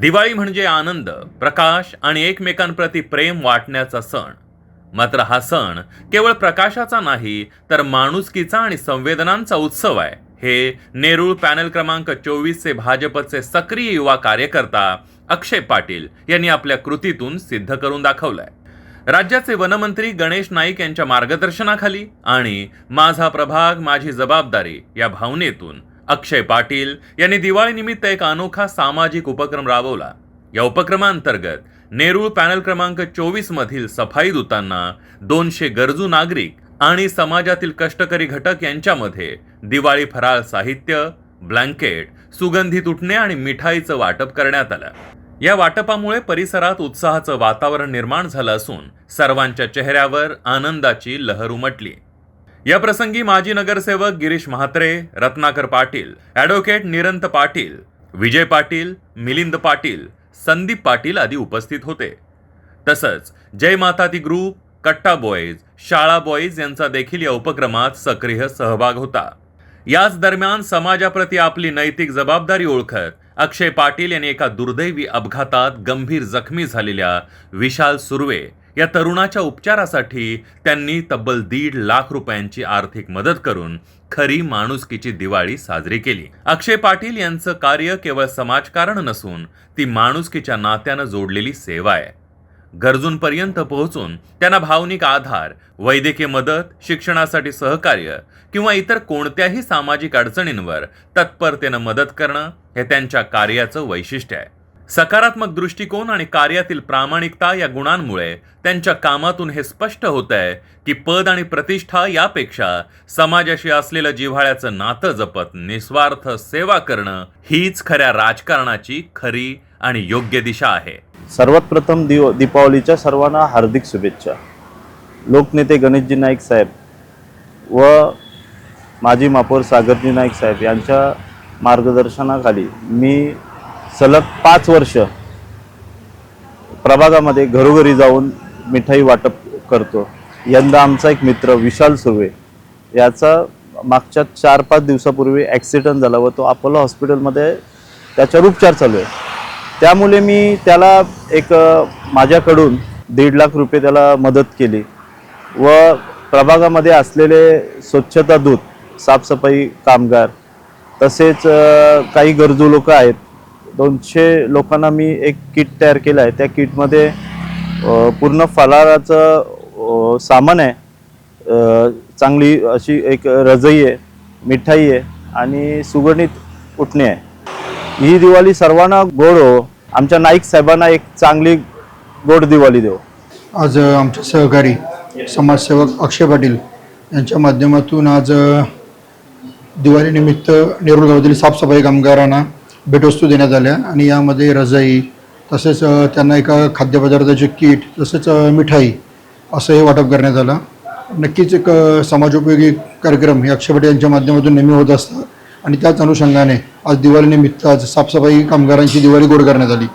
दिवाळी म्हणजे आनंद प्रकाश आणि एकमेकांप्रती प्रेम वाटण्याचा सण. मात्र हा सण केवळ प्रकाशाचा नाही तर माणुसकीचा आणि संवेदनांचा उत्सव आहे. हे नेरूळ पॅनल क्रमांक चोवीसचे भाजपचे सक्रिय युवा कार्यकर्ता अक्षय पाटील यांनी आपल्या कृतीतून सिद्ध करून दाखवलंय. राज्याचे वनमंत्री गणेश नाईक यांच्या मार्गदर्शनाखाली आणि माझा प्रभाग माझी जबाबदारी या भावनेतून अक्षय पाटील यांनी दिवाळीनिमित्त एक अनोखा सामाजिक उपक्रम राबवला. या उपक्रमांतर्गत नेरूळ पॅनल क्रमांक चोवीस मधील सफाई दूतांना दोनशे गरजू नागरिक आणि समाजातील कष्टकरी घटक यांच्यामध्ये दिवाळी फराळ साहित्य ब्लँकेट सुगंधी तुटणे आणि मिठाईचं वाटप करण्यात आलं. या वाटपामुळे परिसरात उत्साहाचं वातावरण निर्माण झालं असून सर्वांच्या चेहऱ्यावर आनंदाची लहर उमटली. या प्रसंगी माजी नगरसेवक गिरीश म्हात्रे रत्नाकर पाटील ॲडव्होकेट निरंत पाटील विजय पाटील मिलिंद पाटील संदीप पाटील आदी उपस्थित होते. तसंच जय माता ग्रुप कट्टा बॉईज शाळा बॉईज यांचा देखील या उपक्रमात सक्रिय सहभाग होता. याच दरम्यान समाजाप्रती आपली नैतिक जबाबदारी ओळखत अक्षय पाटील यांनी एका दुर्दैवी अपघातात गंभीर जखमी झालेल्या विशाल सुर्वे या तरुणाच्या उपचारासाठी त्यांनी तब्बल दीड लाख रुपयांची आर्थिक मदत करून खरी माणुसकीची दिवाळी साजरी केली. अक्षय पाटील यांचं कार्य केवळ समाजकारण नसून ती माणुसकीच्या नात्यानं जोडलेली सेवा आहे. गरजूंपर्यंत पोहोचून त्यांना भावनिक आधार वैद्यकीय मदत शिक्षणासाठी सहकार्य किंवा इतर कोणत्याही सामाजिक अडचणींवर तत्परतेनं मदत करणं हे त्यांच्या कार्याचं वैशिष्ट्य आहे. सकारात्मक दृष्टिकोन आणि कार्यातील प्रामाणिकता या गुणांमुळे त्यांच्या कामातून हे स्पष्ट होत आहे की पद आणि प्रतिष्ठा यापेक्षा समाजाशी असलेलं जिव्हाळ्याचं नातं जपत निस्वार्थ सेवा करणं हीच खऱ्या राजकारणाची खरी आणि योग्य दिशा आहे. सर्वात प्रथम दिव दीपावलीच्या सर्वांना हार्दिक शुभेच्छा. लोकनेते गणेशजी नाईक साहेब व माजी महापौर सागरजी नाईक साहेब यांच्या मार्गदर्शनाखाली मी सलग पाच वर्ष प्रभागामध्ये घरोघरी जाऊन मिठाई वाटप करतो. यंदा आमचा एक मित्र विशाल सुर्वे याचा मागच्या चार पाच दिवसापूर्वी ॲक्सिडंट झाला व तो अपोलो हॉस्पिटलमध्ये त्याच्यावर उपचार चालू आहे. त्यामुळे मी त्याला एक माझ्याकडून दीड लाख रुपये त्याला मदत केली व प्रभागामध्ये असलेले स्वच्छता दूत साफसफाई कामगार तसेच काही गरजू लोक आहेत दोनशे लोकांना मी एक किट तयार केलं आहे. त्या किटमध्ये पूर्ण फलाराचं सामान आहे. चांगली अशी एक रजई आहे मिठाई आहे आणि सुगणित उठणे आहे. ही दिवाळी सर्वांना गोड हो. आमच्या नाईक साहेबांना एक चांगली गोड दिवाळी देव. आज आमचे सहकारी समाजसेवक अक्षय पाटील यांच्या माध्यमातून आज दिवाळीनिमित्त नेरूळ गावातील साफसफाई कामगारांना भेटवस्तू देण्यात आल्या आणि यामध्ये रजाई तसेच त्यांना एका खाद्यपदार्थाचे किट तसेच मिठाई असं हे वाटप करण्यात आलं. नक्कीच एक समाजोपयोगी कार्यक्रम हे अक्षय यांच्या माध्यमातून नेहमी होत असतात आणि त्याच अनुषंगाने आज दिवाळीनिमित्त आज साफसफाई कामगारांची दिवाळी गोड करण्यात आली.